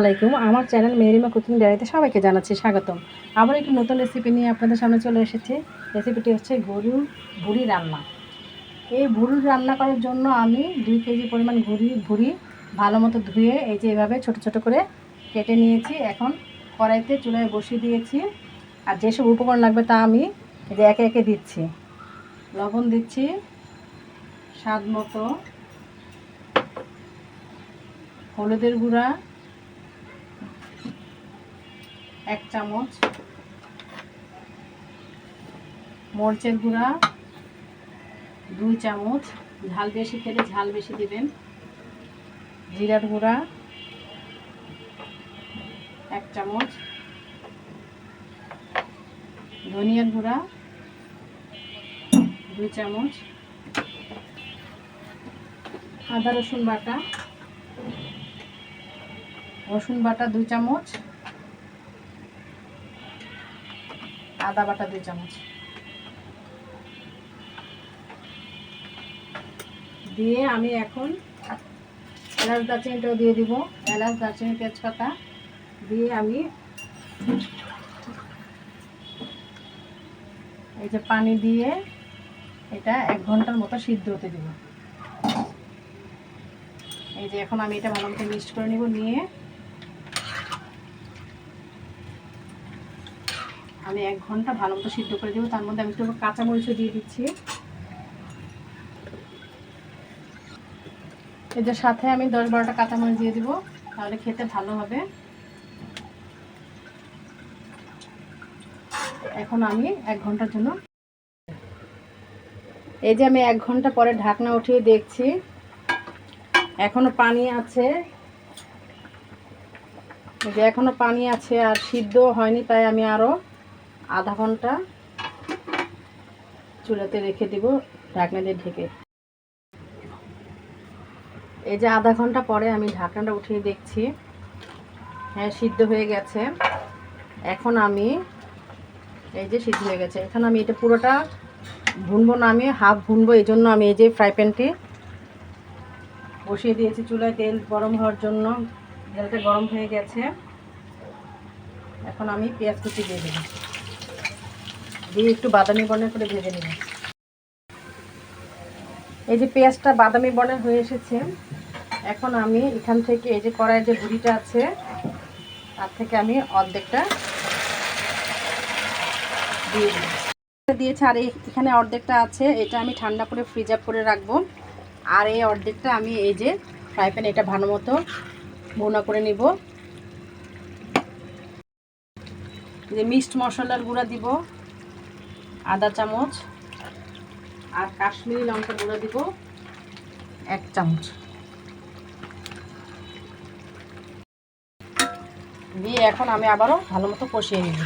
আলাইকুম। আমার channel মেরিমা cooking ডায়েরিতে সবাইকে জানাচ্ছি স্বাগতম। আবার একটি নতুন রেসিপি নিয়ে আপনাদের সামনে চলে এসেছি। রেসিপিটি হচ্ছে গরুর ভুড়ি রান্না। এই ভুড়ি রান্না করার জন্য আমি দুই কেজি পরিমাণ ঘুরি, ভুড়ি ভালো মতো ধুয়ে এই যে এভাবে ছোট ছোট করে কেটে নিয়েছি। এখন কড়াইতে চুলায় বসিয়ে দিয়েছি। আর যেসব উপকরণ লাগবে তা আমি যে একে একে দিচ্ছি। লবণ দিচ্ছি স্বাদ মতো। হলুদের গুঁড়া। এক চামচ মরিচের গুঁড়া, দুই চামচ, ঝাল বেশি খেলে ঝাল বেশি দিবেন। জিরার গুঁড়া, এক চামচ। ধনিয়ার গুঁড়া, দুই চামচ। আদা রসুন বাটা রসুন বাটা দুই চামচ। আদা বাটা দুই চামচ। দিয়ে আমি এখন এলাচ দারচিনিটাও দিয়ে দিব। এলাচ দারচিনি তেজপাতা দিয়ে আমি এই যে পানি দিয়ে এটা এক ঘণ্টার মতো সিদ্ধ হতে দিব। এই যে এখন আমি এটা ভালো মতো মিক্সড করে নিব, নিয়ে আমি এক ঘণ্টা ভালো মতো সিদ্ধ করে দেবো, তার মধ্যে আমি একটু কাঁচামরিচও দিয়ে দিচ্ছি। এদের সাথে আমি দশ বারোটা কাঁচামরিচ দিয়ে দিব, তাহলে খেতে ভালো হবে। এখন আমি এক ঘণ্টার জন্য এই যে আমি এক ঘণ্টা পরে ঢাকনা উঠিয়ে দেখছি, এখনও পানি আছে। যে এখনও পানি আছে আর সিদ্ধ হয়নি, তাই আমি আরও আধা ঘণ্টা চুলাতে রেখে দিব, ঢাকনা দিয়ে ঢেকে। এই যে আধা ঘণ্টা পরে আমি ঢাকনাটা উঠিয়ে দেখছি হ্যাঁ সিদ্ধ হয়ে গেছে। এখন আমি এই যে সিদ্ধ হয়ে গেছে। এখন আমি এটা পুরোটা ভুনবো না, আমি হাফ ভুনবো, এই জন্য আমি এই যে ফ্রাই প্যানটি বসিয়ে দিয়েছি চুলায় তেল গরম হওয়ার জন্য। তেলটা গরম হয়ে গেছে। এখন আমি পেঁয়াজ কুচি দিয়ে দেবো। দিয়ে একটু বাদামি বর্ণের করে ভেজে নেব এই যে পেঁয়াজটা বাদামি বর্ণের হয়ে এসেছে, এখন আমি এখান থেকে এই যে কড়াইয়ের যে বুড়িটা আছে, তার থেকে আমি অর্ধেকটা দিয়ে দিয়েছে আর এখানে অর্ধেকটা আছে, এটা আমি ঠান্ডা করে ফ্রিজ আপ করে রাখব। আর এই অর্ধেকটা আমি এই যে ফ্রাই প্যান এটা ভালো মতো ভুনা করে নিব। যে মিক্সড মশলার গুঁড়া দিব। আদা চামচ আর কাশ্মীরি লঙ্কা গুঁড়ো দিব এক চামচ। দিয়ে এখন আমি আবারও ভালো মতো কষিয়ে নিব।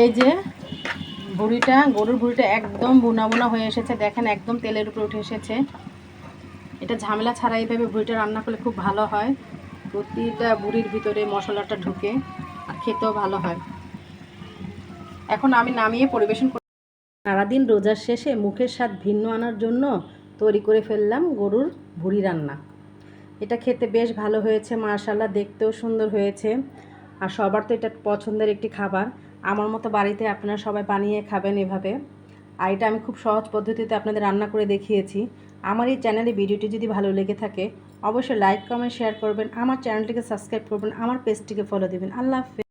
এই যে বুড়িটা, গরুর বুড়িটা একদম বুনা বুনা হয়ে এসেছে। দেখেন একদম তেলের উপরে উঠে এসেছে। এটা ঝামেলা ছাড়া এইভাবে বুড়িটা রান্না করলে খুব ভালো হয়। প্রতিটা বুড়ির ভিতরে মশলাটা ঢুকে আর খেতেও ভালো হয়। এখন আমি নামিয়ে পরিবেশন করি সারাদিন রোজার শেষে মুখের স্বাদ ভিন্ন আনার জন্য তৈরি করে ফেললাম গরুর ভুড়ি রান্না। এটা খেতে বেশ ভালো হয়েছে মার্শাল্লাহ দেখতেও সুন্দর হয়েছে। আর সবার তো এটা পছন্দের একটি খাবার। আমার মতো বাড়িতে আপনারা সবাই বানিয়ে খাবেন এভাবে। আর এটা আমি খুব সহজ পদ্ধতিতে আপনাদের রান্না করে দেখিয়েছি। আমার এই চ্যানেলে ভিডিওটি যদি ভালো লেগে থাকে, অবশ্যই লাইক, কমেন্ট, শেয়ার করবেন। আমার চ্যানেলটিকে সাবস্ক্রাইব করবেন, আমার পেজটিকে ফলো দেবেন। আল্লাহ হাফেজ।